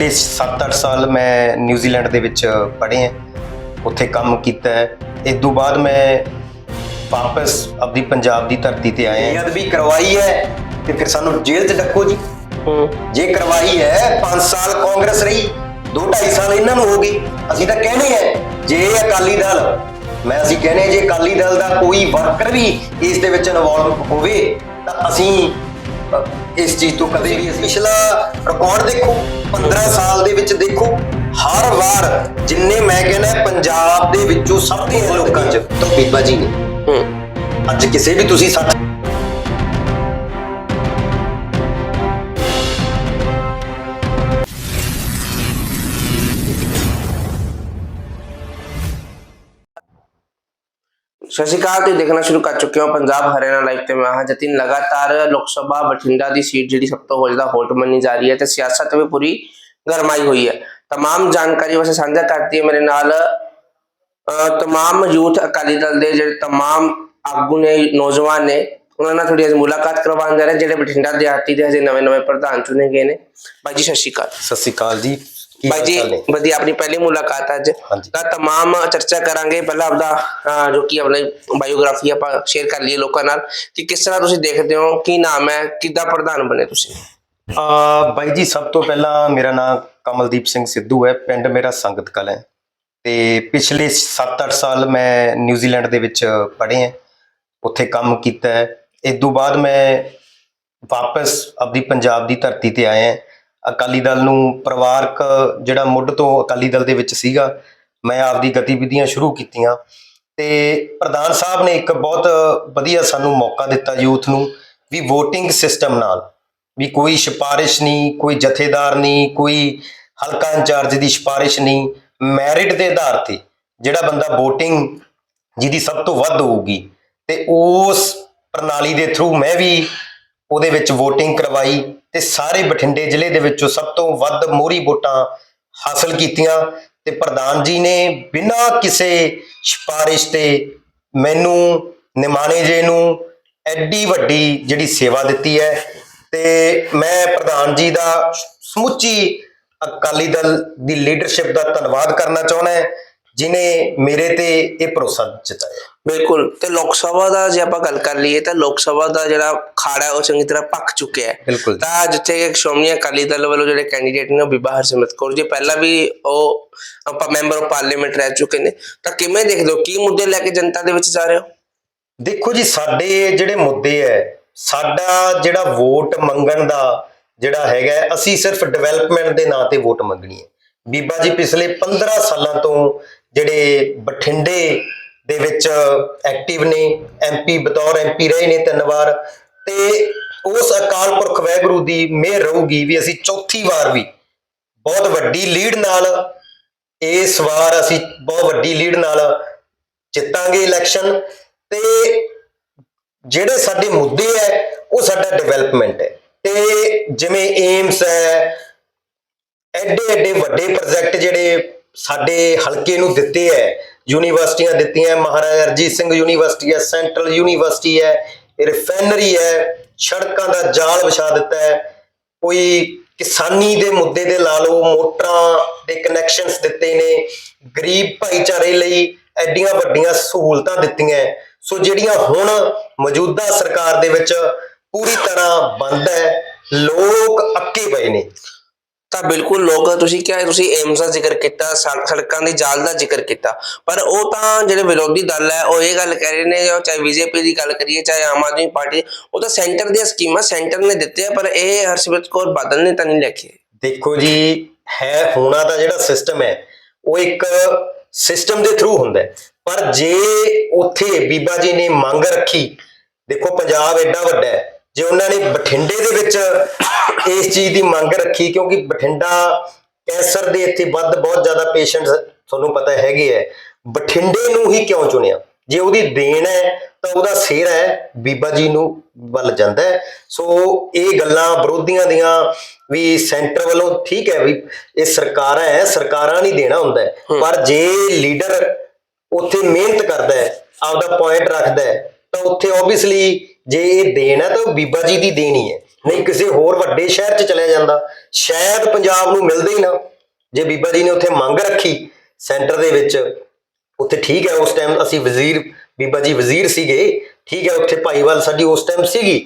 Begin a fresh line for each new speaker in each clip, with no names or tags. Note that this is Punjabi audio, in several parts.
ਇਸ 7-8 ਸਾਲ ਮੈਂ ਨਿਊਜ਼ੀਲੈਂਡ ਦੇ ਵਿੱਚ ਪੜ੍ਹੇ ਹਾਂ। ਉੱਥੇ ਕੰਮ ਕੀਤਾ ਹੈ। ਇਸ ਤੋਂ ਬਾਅਦ ਮੈਂ ਵਾਪਸ ਆਪਣੀ ਪੰਜਾਬ ਦੀ ਧਰਤੀ ਤੇ ਆਇਆ। ਹਾਂ
ਜਦ ਵੀ ਕਰਵਾਈ ਹੈ ਤੇ ਫਿਰ ਸਾਨੂੰ ਜੇਲ੍ਹ 'ਚ ਡੱਕੋ ਜੀ। ਜੇ ਕਰਵਾਈ ਹੈ 5 ਸਾਲ ਕਾਂਗਰਸ ਰਹੀ 2.5 ਸਾਲ ਇਹਨਾਂ ਨੂੰ ਹੋ ਗਏ। ਅਸੀਂ ਤਾਂ ਕਹਿੰਦੇ ਆ ਜੇ ਅਕਾਲੀ ਦਲ ਮੈਂ ਅਸੀਂ ਕਹਿੰਦੇ ਜੇ ਅਕਾਲੀ ਦਲ ਦਾ ਕੋਈ ਵਰਕਰ ਵੀ ਇਸ ਦੇ ਵਿੱਚ ਇਨਵੋਲਵ ਹੋਵੇ ਤਾਂ ਅਸੀਂ ਇਸ ਚੀਜ਼ ਤੋਂ ਕਦੇ ਵੀ ਪਿਛਲਾ ਰਿਕਾਰਡ ਦੇਖੋ 15 ਸਾਲ ਦੇ ਵਿੱਚ ਦੇਖੋ ਹਰ ਵਾਰ ਜਿੰਨੇ ਮੈਂ ਕਹਿੰਦਾ ਪੰਜਾਬ ਦੇ ਵਿੱਚੋਂ ਸਭ ਤੋਂ ਲੋਕਾਂ 'ਚ। ਤਾਂ ਬੀਬਾ ਜੀ ਨੇ। ਅੱਜ ਕਿਸੇ ਵੀ ਤੁਸੀਂ ਸੱਚ
ਸਤਿ ਸ਼੍ਰੀ ਅਕਾਲ ਤੁਸੀਂ ਦੇਖਣਾ ਸ਼ੁਰੂ ਕਰ ਚੁੱਕੇ ਹੋ ਪੰਜਾਬ ਹਰਿਆਣਾ ਲਾਈਵ ਤੇ ਮੈਂ ਹਾਂ ਜਤਿਨ ਲਗਾਤਾਰ ਲੋਕ ਸਭਾ ਬਠਿੰਡਾ ਦੀ ਸੀਟ ਜਿਹੜੀ ਸਭ ਤੋਂ ਹੋਰ ਜ਼ਿਆਦਾ ਹੌਟ ਮੰਨੀ ਜਾ ਰਹੀ ਹੈ ਤੇ ਸਿਆਸਤ ਵੀ ਪੂਰੀ ਗਰਮਾਈ ਹੋਈ ਹੈ तमाम ਜਾਣਕਾਰੀ ਵਸੇ ਸਾਂਝਾ ਕਰਤੀ ਹੈ ਮੇਰੇ ਨਾਲ ਅਹ तमाम ਯੂਥ ਅਕਾਲੀ ਦਲ ਦੇ ਜਿਹੜੇ तमाम ਆਗੂ ਨੇ ਨੌਜਵਾਨ ਨੇ ਉਹਨਾਂ ਨਾਲ ਥੋੜੀ ਅੱਜ ਮੁਲਾਕਾਤ ਕਰਵਾਉਣ ਜਾ ਰਹੇ ਹਾਂ, ਜਿਹੜੇ ਬਠਿੰਡਾ ਦਿਹਾਤੀ ਦੇ ਹਜੇ ਨਵੇਂ ਨਵੇਂ ਪ੍ਰਧਾਨ ਚੁਣੇ ਗਏ ਨੇ ਬਾਈ ਜੀ ਸਤਿ ਸ਼੍ਰੀ ਅਕਾਲ
ਸਤਿ ਸ੍ਰੀ ਅਕਾਲ ਜੀ ਕੀ
ਬਾਈ
ਹਾਲ
ਜੀ
ਚਾਲ ਨੇ?
ਵਧੀਆ ਆਪਣੀ ਪਹਿਲੀ ਮੁਲਾਕਾਤ ਅੱਜ
ਹਾਂਜੀ।
ਤਾਂ तमाम ਚਰਚਾ ਕਰਾਂਗੇ ਪਹਿਲਾਂ ਆਪਦਾ ਅਹ, ਜੋ ਕਿ ਆਪਣੀ ਬਾਇਓਗ੍ਰਾਫੀ ਆਪਾਂ ਸ਼ੇਅਰ ਕਰ ਲਈਏ ਲੋਕਾਂ ਨਾਲ ਕਿ ਕਿਸ ਤਰ੍ਹਾਂ ਤੁਸੀਂ ਦੇਖਦੇ ਹੋ ਕੀ ਨਾਮ ਹੈ ਕਿੱਦਾਂ ਪ੍ਰਧਾਨ ਬਣੇ ਤੁਸੀਂ
ਆ ਬਾਈ ਜੀ ਸਭ ਤੋਂ ਪਹਿਲਾਂ ਮੇਰਾ ਨਾਮ ਕਮਲਦੀਪ ਸਿੰਘ ਸਿੱਧੂ ਹੈ ਪਿੰਡ ਮੇਰਾ ਸੰਗਤ ਕਲ ਹੈ ਤੇ ਪਿਛਲੇ 7-8 ਸਾਲ ਮੈਂ ਨਿਊਜ਼ੀਲੈਂਡ ਦੇ ਵਿੱਚ ਪੜ੍ਹੇ ਹਾਂ ਉੱਥੇ ਕੰਮ ਕੀਤਾ ਹੈ ਇਸ ਤੋਂ ਬਾਅਦ ਮੈਂ ਵਾਪਸ ਆਪਣੀ ਪੰਜਾਬ ਦੀ ਧਰਤੀ ਤੇ ਆਇਆ ਹਾਂ ਅਕਾਲੀ ਦਲ ਨੂੰ ਪਰਿਵਾਰਕ ਜਿਹੜਾ ਮੁੱਢ ਤੋਂ ਅਕਾਲੀ ਦਲ ਦੇ ਵਿੱਚ ਸੀਗਾ, ਮੈਂ ਆਪਦੀ ਗਤੀਵਿਧੀਆਂ ਸ਼ੁਰੂ ਕੀਤੀਆਂ। ਤੇ ਪ੍ਰਧਾਨ ਸਾਹਿਬ ਨੇ ਇੱਕ ਬਹੁਤ ਵਧੀਆ ਸਾਨੂੰ ਮੌਕਾ ਦਿੱਤਾ ਯੂਥ ਨੂੰ ਵੀ VOTING ਸਿਸਟਮ ਨਾਲ। ਵੀ ਕੋਈ ਸਿਫਾਰਿਸ਼ ਨਹੀਂ, ਕੋਈ ਜਥੇਦਾਰ ਨਹੀਂ, ਕੋਈ ਹਲਕਾ ਇੰਚਾਰਜ ਦੀ ਸਿਫਾਰਿਸ਼ ਨਹੀਂ, ਮੈਰਿਟ ਦੇ ਆਧਾਰ ਤੇ ਜਿਹੜਾ ਬੰਦਾ VOTING ਜਿਹਦੀ ਸਭ ਤੋਂ ਵੱਧ ਹੋਊਗੀ, ਤੇ ਉਸ ਪ੍ਰਣਾਲੀ ਦੇ ਥਰੂ ਮੈਂ ਵੀ ਉਹਦੇ ਵਿੱਚ VOTING ਕਰਵਾਈ। ਤੇ ਸਾਰੇ ਬਠਿੰਡੇ ਜ਼ਿਲ੍ਹੇ ਦੇ ਵਿੱਚੋਂ ਸਭ ਤੋਂ ਵੱਧ ਮੋਹਰੀ ਵੋਟਾਂ ਹਾਸਲ ਕੀਤੀਆਂ ਤੇ ਪ੍ਰਧਾਨ ਜੀ ਨੇ ਬਿਨਾਂ ਕਿਸੇ ਸਿਫਾਰਿਸ਼ ਤੇ ਮੈਨੂੰ, ਨਿਮਾਣੇ ਜੇ ਨੂੰ ਐਡੀ ਵੱਡੀ ਜਿਹੜੀ ਸੇਵਾ ਦਿੱਤੀ ਹੈ ਤੇ ਮੈਂ ਪ੍ਰਧਾਨ ਜੀ ਦਾ ਸਮੁੱਚੀ ਅਕਾਲੀ ਦਲ ਦੀ ਲੀਡਰਸ਼ਿਪ ਦਾ ਧੰਨਵਾਦ ਕਰਨਾ ਚਾਹੁੰਦਾ ਹਾਂ, ਜਿਨੇ ਮੇਰੇ ਤੇ ਇਹ ਭਰੋਸਾ ਜਤਾਇਆ।
ਬਿਲਕੁਲ। ਤੇ ਲੋਕ ਸਭਾ ਦਾ ਜੇ ਆਪਾਂ ਗੱਲ ਕਰ ਲਈਏ ਤਾਂ ਲੋਕ ਸਭਾ ਦਾ ਜਿਹੜਾ ਖਾੜਾ ਹੈ ਉਹ ਚੰਗੀ ਤਰ੍ਹਾਂ ਪੱਕ ਚੁੱਕਿਆ ਹੈ। ਤਾਂ ਜਿੱਥੇ ਸ਼੍ਰੋਮਣੀ ਅਕਾਲੀ ਦਲ ਵੱਲੋਂ ਜਿਹੜੇ ਕੈਂਡੀਡੇਟ ਨੇ ਉਹ ਬੀਬਾ ਹਰਸਿਮਰਤ ਕੌਰ ਜੀ ਪਹਿਲਾਂ ਵੀ ਉਹ ਆਪਾਂ ਮੈਂਬਰ ਆਫ ਪਾਰਲੀਮੈਂਟ ਰਹਿ ਚੁੱਕੇ ਨੇ। ਤਾਂ ਕਿਵੇਂ ਦੇਖਦੇ ਹੋ? ਕੀ ਮੁੱਦੇ ਲੈ ਕੇ ਜਨਤਾ ਦੇ ਵਿੱਚ ਜਾ ਰਹੇ ਹੋ?
ਦੇਖੋ ਜੀ ਸਾਡੇ ਜਿਹੜੇ ਮੁੱਦੇ ਐ ਸਾਡਾ ਜਿਹੜਾ ਵੋਟ ਮੰਗਣ ਦਾ ਜਿਹੜਾ ਹੈਗਾ ਹੈ, ਅਸੀਂ ਸਿਰਫ ਡਿਵੈਲਪਮੈਂਟ ਦੇ ਨਾਂ ਤੇ ਵੋਟ ਮੰਗਣੀ ਹੈ। ਬੀਬਾ ਜੀ ਪਿਛਲੇ 15 ਸਾਲਾਂ ਤੋਂ ਜਿਹੜੇ ਬਠਿੰਡੇ ਦੇ ਵਿੱਚ ਐਕਟਿਵ ਨੇ ਐਮਪੀ ਬਤੌਰ ਐਮਪੀ ਰਹੇ ਨੇ ਤਿੰਨ ਵਾਰ ਤੇ ਉਸ ਅਕਾਲ ਪੁਰਖ ਵਾਹਿਗੁਰੂ ਦੀ ਮਿਹਰ ਰਹੂਗੀ ਵੀ ਅਸੀਂ ਚੌਥੀ ਵਾਰ ਵੀ ਬਹੁਤ ਵੱਡੀ ਲੀਡ ਨਾਲ ਇਸ ਵਾਰ ਅਸੀਂ ਬਹੁਤ ਵੱਡੀ ਲੀਡ ਨਾਲ ਜਿੱਤਾਂਗੇ ਇਲੈਕਸ਼ਨ ਤੇ ਜਿਹੜੇ ਸਾਡੇ ਮੁੱਦੇ ਹੈ, ਉਹ ਸਾਡਾ ਡਿਵੈਲਪਮੈਂਟ ਹੈ। ਤੇ ਜਿਵੇਂ ਏਮਸ ਹੈ ਐਡੇ ਐਡੇ ਵੱਡੇ ਪ੍ਰੋਜੈਕਟ ਜਿਹੜੇ ਸਾਡੇ ਹਲਕੇ ਨੂੰ ਦਿੱਤੇ ਹੈ ਯੂਨੀਵਰਸਿਟੀਆਂ ਦਿੱਤੀਆਂ ਮਹਾਰਾਜਾ ਰਣਜੀਤ ਸਿੰਘ ਯੂਨੀਵਰਸਿਟੀ ਹੈ, ਸੈਂਟਰਲ ਯੂਨੀਵਰਸਿਟੀ ਹੈ ਰਿਫਾਈਨਰੀ ਹੈ, ਸੜਕਾਂ ਦਾ ਜਾਲ ਵਿਛਾ ਦਿੱਤਾ ਹੈ। ਕੋਈ ਕਿਸਾਨੀ ਦੇ ਮੁੱਦੇ ਦੇ ਲਾ ਲਓ, ਮੋਟਰਾਂ ਦੇ ਕਨੈਕਸ਼ਨਸ ਦਿੱਤੇ ਨੇ, ਗਰੀਬ ਭਾਈਚਾਰੇ ਲਈ ਐਡੀਆਂ ਵੱਡੀਆਂ ਸਹੂਲਤਾਂ ਦਿੱਤੀਆਂ ਸੋ ਜਿਹੜੀਆਂ ਹੁਣ ਮੌਜੂਦਾ ਸਰਕਾਰ ਦੇ ਵਿੱਚ ਪੂਰੀ ਤਰ੍ਹਾਂ ਬੰਦ ਹੈ, ਲੋਕ ਅੱਕੇ ਪਏ ਨੇ।
ਤਾਂ ਬਿਲਕੁਲ ਲੋਕ ਤੁਸੀਂ ਕਿਹਾ ਤੁਸੀਂ ਏਮਸ ਦਾ ਜ਼ਿਕਰ ਕੀਤਾ ਸੜਕਾਂ ਦੀ ਜਾਲ ਦਾ ਜ਼ਿਕਰ ਕੀਤਾ। ਪਰ ਉਹ ਤਾਂ ਜਿਹੜੇ ਵਿਰੋਧੀ ਦਲ ਹੈ, ਉਹ ਇਹ ਗੱਲ ਕਹਿ ਰਹੇ ਨੇ ਚਾਹੇ ਬੀਜੇਪੀ ਦੀ ਗੱਲ ਕਰੀਏ, ਚਾਹੇ ਆਮ ਆਦਮੀ ਪਾਰਟੀ ਉਹ ਤਾਂ ਸੈਂਟਰ ਦੀਆਂ ਸਕੀਮਾਂ ਸੈਂਟਰ ਨੇ ਦਿੱਤੇ ਆ ਪਰ ਇਹ ਹਰਸਿਮਰਤ ਕੌਰ ਬਾਦਲ ਨੇ ਤਾਂ ਨਹੀਂ ਲੈ ਕੇ
ਦੇਖੋ ਜੀ, ਹੈ, ਹੋਣਾ ਦਾ ਜਿਹੜਾ ਸਿਸਟਮ ਹੈ, ਉਹ ਇੱਕ ਸਿਸਟਮ ਦੇ ਥਰੂ ਹੁੰਦਾ ਪਰ ਜੇ ਉੱਥੇ ਬੀਬਾ ਜੀ ਨੇ ਮੰਗ ਰੱਖੀ, ਦੇਖੋ ਪੰਜਾਬ ਐਡਾ ਵੱਡਾ ਹੈ ਜੇ ਉਹਨਾਂ ਨੇ ਬਠਿੰਡੇ ਦੇ ਵਿੱਚ ਇਸ ਚੀਜ਼ ਦੀ ਮੰਗ ਰੱਖੀ ਕਿਉਂਕਿ ਬਠਿੰਡਾ ਕੈਂਸਰ ਦੇ ਇੱਥੇ ਵੱਧ ਬਹੁਤ ਜ਼ਿਆਦਾ ਪੇਸ਼ੈਂਟਸ ਤੁਹਾਨੂੰ ਪਤਾ ਹੈਗੇ ਹੈ ਬਠਿੰਡੇ ਨੂੰ ਹੀ ਕਿਉਂ ਚੁਣਿਆ? ਜੇ ਉਹਦੀ ਦੇਣ ਹੈ ਤਾਂ ਉਹਦਾ ਸਿਰ ਹੈ ਬੀਬਾ ਜੀ ਨੂੰ ਵੱਲ ਜਾਂਦਾ ਸੋ ਇਹ ਗੱਲਾਂ ਵਿਰੋਧੀਆਂ ਦੀਆਂ ਵੀ ਸੈਂਟਰ ਵੱਲੋਂ ਠੀਕ ਹੈ ਵੀ ਇਹ ਸਰਕਾਰਾਂ ਹੈ ਸਰਕਾਰਾਂ ਨਹੀਂ ਦੇਣਾ ਹੁੰਦਾ। ਪਰ ਜੇ ਲੀਡਰ ਉੱਥੇ ਮਿਹਨਤ ਕਰਦਾ ਹੈ ਆਪਦਾ ਪੁਆਇੰਟ ਰੱਖਦਾ ਹੈ ਤਾਂ ਉੱਥੇ ਆਬਵੀਅਸਲੀ ਜੇ ਇਹ ਦੇਣ ਹੈ ਤਾਂ ਉਹ ਬੀਬਾ ਜੀ ਦੀ ਦੇਣੀ ਹੈ ਨਹੀਂ, ਕਿਸੇ ਹੋਰ ਵੱਡੇ ਸ਼ਹਿਰ 'ਚ ਚਲਿਆ ਜਾਂਦਾ। ਸ਼ਾਇਦ ਪੰਜਾਬ ਨੂੰ ਮਿਲਦੇ ਹੀ ਨਾ। ਜੇ ਬੀਬਾ ਜੀ ਨੇ ਉੱਥੇ ਮੰਗ ਰੱਖੀ ਸੈਂਟਰ ਦੇ ਵਿੱਚ, ਉੱਥੇ ਠੀਕ ਹੈ, ਉਸ ਟਾਈਮ ਅਸੀਂ ਵਜ਼ੀਰ, ਬੀਬਾ ਜੀ ਵਜ਼ੀਰ ਸੀਗੇ। ਠੀਕ ਹੈ, ਉੱਥੇ ਭਾਈਵਾਲ ਸਾਡੀ ਉਸ ਟਾਈਮ ਸੀਗੀ।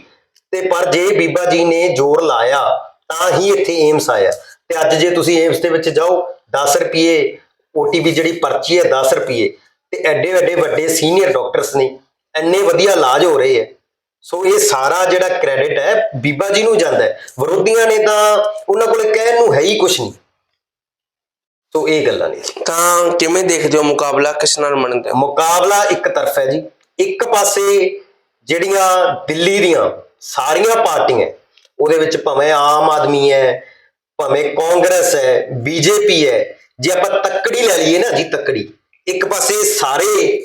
ਤੇ ਪਰ ਜੇ ਬੀਬਾ ਜੀ ਨੇ ਜ਼ੋਰ ਲਾਇਆ, ਤਾਂ ਹੀ ਇੱਥੇ ਏਮਸ ਆਇਆ। ਤੇ ਅੱਜ ਜੇ ਤੁਸੀਂ ਏਮਸ ਦੇ ਵਿੱਚ ਜਾਓ 10 ਰੁਪਏ ਓਟੀਪੀ ਜਿਹੜੀ ਪਰਚੀ ਹੈ 10 ਰੁਪਏ ਤੇ ਐਡੇ ਐਡੇ ਵੱਡੇ ਸੀਨੀਅਰ ਡਾਕਟਰਸ ਨੇ, ਇੰਨੇ ਵਧੀਆ ਇਲਾਜ ਹੋ ਰਹੇ ਹੈ। ਸੋ ਇਹ ਸਾਰਾ ਜਿਹੜਾ ਕ੍ਰੈਡਿਟ ਹੈ ਬੀਬਾ ਜੀ ਨੂੰ ਜਾਂਦਾ ਹੈ। ਵਿਰੋਧੀਆਂ ਨੇ ਤਾਂ ਉਹਨਾਂ ਕੋਲੇ ਕਹਿਣ ਨੂੰ ਹੈ ਹੀ ਕੁਝ ਨਹੀਂ। ਸੋ ਇਹ ਗੱਲਾਂ ਨੇ।
ਤਾਂ ਕਿਵੇਂ ਦੇਖਦੇ ਹੋ ਮੁਕਾਬਲਾ? ਕਿਸ ਨਾਲ ਮੰਨਦੇ ਹੋ?
ਮੁਕਾਬਲਾ ਇੱਕ ਤਰਫ ਹੈ ਜੀ। ਇੱਕ ਪਾਸੇ ਜਿਹੜੀਆਂ ਦਿੱਲੀ ਦੀਆਂ ਸਾਰੀਆਂ ਪਾਰਟੀਆਂ ਉਹਦੇ ਵਿੱਚ ਭਾਵੇਂ ਆਮ ਆਦਮੀ ਹੈ ਭਾਵੇਂ ਕਾਂਗਰਸ ਹੈ ਬੀਜੇਪੀ ਹੈ ਜੇ ਆਪਾਂ ਤੱਕੜੀ ਲੈ ਲਈਏ ਨਾ ਜੀ ਤੱਕੜੀ ਇੱਕ ਪਾਸੇ ਸਾਰੇ